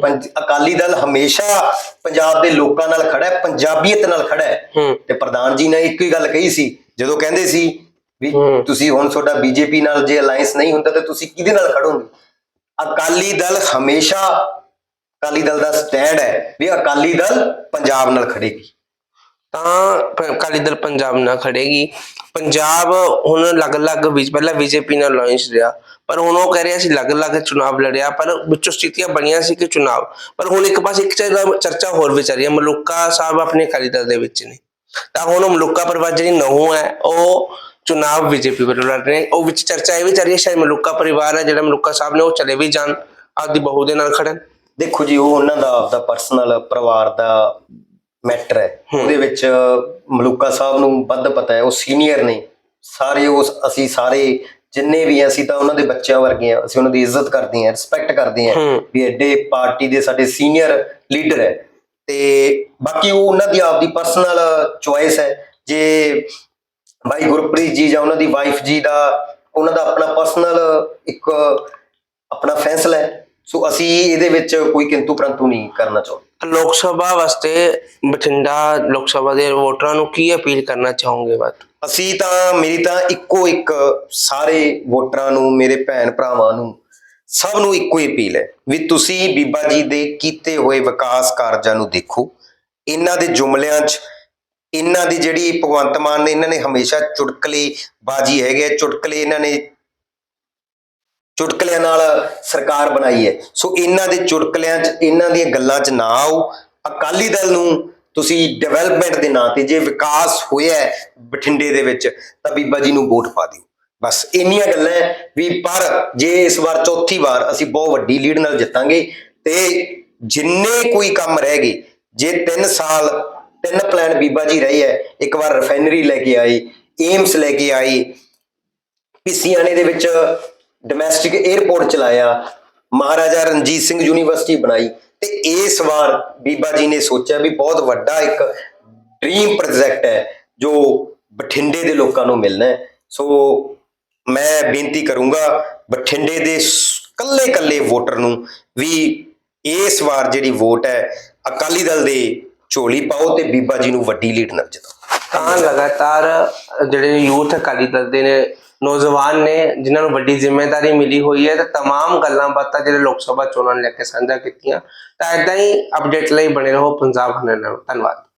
ਪੰਜ- ਅਕਾਲੀ ਦਲ ਹਮੇਸ਼ਾ ਪੰਜਾਬ ਦੇ ਲੋਕਾਂ ਨਾਲ ਖੜਾ ਹੈ ਪੰਜਾਬੀਅਤ ਨਾਲ ਖੜਾ ਹੈ। ਤੇ ਪ੍ਰਧਾਨ ਜੀ ਨੇ ਇੱਕ ਹੀ ਗੱਲ ਕਹੀ ਸੀ ਜਦੋਂ ਕਹਿੰਦੇ ਸੀ ਵੀ। ਤੁਸੀਂ ਹੁਣ ਤੁਹਾਡਾ ਬੀਜੇਪੀ ਨਾਲ ਜੇ ਅਲਾਈਅੰਸ ਨਹੀਂ ਹੁੰਦਾ ਤਾਂ ਤੁਸੀਂ ਕਿਹਦੇ ਨਾਲ ਖੜੋਗੇ? ਅਕਾਲੀ ਦਲ ਹਮੇਸ਼ਾ ਅਕਾਲੀ ਦਲ ਦਾ ਸਟੈਂਡ ਹੈ ਵੀ ਅਕਾਲੀ ਦਲ ਪੰਜਾਬ ਨਾਲ ਖੜੇਗੀ।
ਤਾਂ ਅਕਾਲੀ ਦਲ ਪੰਜਾਬ ਨਾਲ ਖੜੇਗੀ। ਪੰਜਾਬ ਹੁਣ ਅਲੱਗ-ਅਲੱਗ ਵਿੱਚ ਪਹਿਲਾਂ ਬੀਜੇਪੀ ਨਾਲ ਅਲਾਈਅੰਸ ਰਿਹਾ, ਪਰ ਹੁਣ ਉਹ ਕਹਿ ਰਿਹਾ ਸੀ ਅਲੱਗ-ਅਲੱਗ ਚੁਣਾਵ ਲੜਿਆ, ਪਰ ਵਿੱਚੋਂ ਸਥਿਤੀਆਂ ਬਣੀਆਂ ਸੀ ਕਿ ਚੁਣਾਵ। ਪਰ ਹੁਣ ਇੱਕ ਪਾਸੇ ਇੱਕ ਚਰਚਾ- ਹੋਰ ਵੀ ਹੈ, ਮਲੂਕਾ ਸਾਹਿਬ ਆਪਣੇ ਅਕਾਲੀ ਦਲ ਦੇ ਵਿੱਚ ਨੇ। ਤਾਂ ਹੁਣ ਮਲੂਕਾ ਪਰਿਵਾਰ ਜਿਹੜੀ ਨਹੁੰ ਹੈ, ਉਹ ਚੁਣਾਵ ਬੀਜੇਪੀ ਵੱਲੋਂ ਲੜ ਰਹੇ ਨੇ। ਉਹ ਵਿੱਚ ਚਰਚਾ ਇਹ ਵੀ ਚੱਲ ਰਹੀ ਹੈ, ਸ਼ਾਇਦ ਮਲੂਕਾ ਪਰਿਵਾਰ ਹੈ, ਜਿਹੜਾ ਮਲੂਕਾ ਸਾਹਿਬ ਨੇ, ਉਹ ਚਲੇ ਵੀ ਜਾਣ, ਆਪਦੀ ਬਹੂ ਦੇ ਨਾਲ ਖੜਨ।
ਦੇਖੋ ਜੀ, ਉਹ ਉਹਨਾਂ ਦਾ ਆਪਦਾ ਪਰਸਨਲ ਪਰਿਵਾਰ ਦਾ ਮੈਟਰ ਹੈ। ਉਹਦੇ ਵਿੱਚ ਮਲੂਕਾ ਸਾਹਿਬ ਨੂੰ ਵੱਧ ਪਤਾ ਹੈ। ਉਹ ਸੀਨੀਅਰ ਨੇ। ਸਾਰੇ ਉਸ ਅਸੀਂ ਸਾਰੇ ਜਿੰਨੇ ਵੀ ਅਸੀਂ ਤਾਂ ਉਹਨਾਂ ਦੇ ਬੱਚਿਆਂ ਵਰਗੇ ਆ ਅਸੀਂ ਉਹਨਾਂ ਦੀ ਇੱਜ਼ਤ ਕਰਦੇ ਹਾਂ ਰਿਸਪੈਕਟ ਕਰਦੇ ਹੂੰ। ਵੀ ਐਡੇ ਪਾਰਟੀ ਦੇ ਸਾਡੇ ਸੀਨੀਅਰ ਲੀਡਰ ਹੈ। ਤੇ ਬਾਕੀ ਉਹ ਉਹਨਾਂ ਦੀ ਆਪਦੀ ਪਰਸਨਲ ਚੁਆਇਸ ਹੈ। ਜੇ ਭਾਈ ਗੁਰਪ੍ਰੀਤ ਜੀ ਜਾਂ ਉਹਨਾਂ ਦੀ ਵਾਈਫ ਜੀ ਦਾ ਉਹਨਾਂ ਦਾ ਆਪਣਾ ਪਰਸਨਲ ਇੱਕ ਆਪਣਾ ਫੈਸਲਾ ਹੈ। ਸੋ ਅਸੀਂ ਇਹਦੇ ਵਿੱਚ ਕੋਈ ਕਿੰਤੂ ਪ੍ਰੰਤੂ ਨਹੀਂ ਕਰਨਾ ਚਾਹੁੰਦੇ।
ਲੋਕ ਸਭਾ ਵਾਸਤੇ ਬਠਿੰਡਾ ਲੋਕ ਸਭਾ ਦੇ ਵੋਟਰਾਂ ਨੂੰ ਕੀ ਅਪੀਲ ਕਰਨਾ ਚਾਹੋਗੇ ਬਾਤ?
ਅਸੀਂ ਤਾਂ ਮੇਰੀ ਤਾਂ ਇੱਕੋ ਇੱਕ ਸਾਰੇ ਵੋਟਰਾਂ ਨੂੰ ਮੇਰੇ ਭੈਣ ਭਰਾਵਾਂ ਨੂੰ ਸਭ ਨੂੰ ਇੱਕੋ ਹੀ ਅਪੀਲ ਹੈ ਵੀ ਤੁਸੀਂ ਬੀਬਾ ਜੀ ਦੇ ਕੀਤੇ ਹੋਏ ਵਿਕਾਸ ਕਾਰਜਾਂ ਨੂੰ ਦੇਖੋ। ਇਹਨਾਂ ਦੇ ਜੁਮਲਿਆਂ 'ਚ ਇਹਨਾਂ ਦੀ ਜਿਹੜੀ ਭਗਵੰਤ ਮਾਨ ਨੇ ਇਹਨਾਂ ਨੇ ਹਮੇਸ਼ਾ ਚੁਟਕਲੇ ਬਾਜੀ ਹੈਗੇ ਚੁਟਕਲੇ ਇਹਨਾਂ ਨੇ ਚੁਟਕਲਿਆਂ ਨਾਲ ਸਰਕਾਰ ਬਣਾਈ ਹੈ। ਸੋ ਇਹਨਾਂ ਦੇ ਚੁਟਕਲਿਆਂ 'ਚ, ਇਹਨਾਂ ਦੀਆਂ ਗੱਲਾਂ 'ਚ ਨਾ ਆਓ। ਅਕਾਲੀ ਦਲ ਨੂੰ ਤੁਸੀਂ ਡਿਵੈਲਪਮੈਂਟ ਦੇ ਨਾਂ ਤੇ ਜੇ ਵਿਕਾਸ ਹੋਇਆ ਬਠਿੰਡੇ ਦੇ ਵਿੱਚ, ਤਾਂ ਬੀਬਾ ਜੀ ਨੂੰ ਵੋਟ ਪਾ ਦਿਓ। ਬਸ ਇੰਨੀਆਂ ਗੱਲਾਂ ਵੀ ਪਰ ਜੇ ਇਸ ਵਾਰ ਚੌਥੀ ਵਾਰ ਅਸੀਂ ਬਹੁਤ ਵੱਡੀ ਲੀਡ ਨਾਲ ਜਿੱਤਾਂਗੇ ਤੇ ਜਿੰਨੇ ਕੋਈ ਕੰਮ ਰਹਿ ਗਏ, ਜੇ 3 ਸਾਲ, ਤਿੰਨ ਪਲਾਨ ਬੀਬਾ ਜੀ ਰਹੀ ਹੈ, ਇੱਕ ਵਾਰ ਰਿਫਾਈਨਰੀ ਲੈ ਕੇ ਆਈ ਏਮਸ ਲੈ ਕੇ ਆਏ ਪਿਸੀਆਣੇ ਦੇ ਵਿੱਚ ਡੋਮੈਸਟਿਕ 에ਅਰਪੋਰਟ ਚਲਾਇਆ, ਮਹਾਰਾਜਾ ਰਣਜੀਤ ਸਿੰਘ ਯੂਨੀਵਰਸਿਟੀ ਬਣਾਈ ਤੇ ਇਸ ਵਾਰ ਬੀਬਾ ਜੀ ਨੇ ਸੋਚਿਆ ਵੀ ਬਹੁਤ ਵੱਡਾ ਇੱਕ ਡ੍ਰੀਮ ਪ੍ਰੋਜੈਕਟ ਹੈ ਜੋ ਬਠਿੰਡੇ ਦੇ ਲੋਕਾਂ ਨੂੰ ਮਿਲਣਾ ਹੈ। ਸੋ ਮੈਂ ਬੇਨਤੀ ਕਰੂੰਗਾ ਬਠਿੰਡੇ ਦੇ ਕੱਲੇ ਕੱਲੇ ਵੋਟਰ ਨੂੰ ਵੀ ਇਸ ਵਾਰ ਜਿਹੜੀ ਵੋਟ ਹੈ, ਅਕਾਲੀ ਦਲ ਦੇ ਝੋਲੀ ਪਾਓ ਤੇ ਬੀਬਾ ਜੀ ਨੂੰ ਵੱਡੀ ਲੀਡ ਨਾਲ ਜਿਤਾਓ।
ਤਾਂ ਲਗਾਤਾਰ ਜਿਹੜੇ ਯੂਥ ਅਕਾਲੀ ਦਲ ਦੇ ਨੇ ਨੌਜਵਾਨ ਨੇ ਜਿਨ੍ਹਾਂ ਨੂੰ ਵੱਡੀ ਜ਼ਿੰਮੇਵਾਰੀ ਮਿਲੀ ਹੋਈ ਹੈ ਤੇ तमाम ਗੱਲਾਂ ਬਾਤਾਂ ਜਿਹੜੇ ਲੋਕ ਸਭਾ ਚੋਣਾਂ ਨੂੰ ਲੈ ਕੇ ਸਾਂਝਾ ਕੀਤੀਆਂ ਤਾਂ ਇਦਾਂ ਹੀ ਅਪਡੇਟ ਲਈ ਬਣੇ ਰਹੋ ਪੰਜਾਬ ਹਰਿਆਣਾ ਨਾਲ ਧੰਨਵਾਦ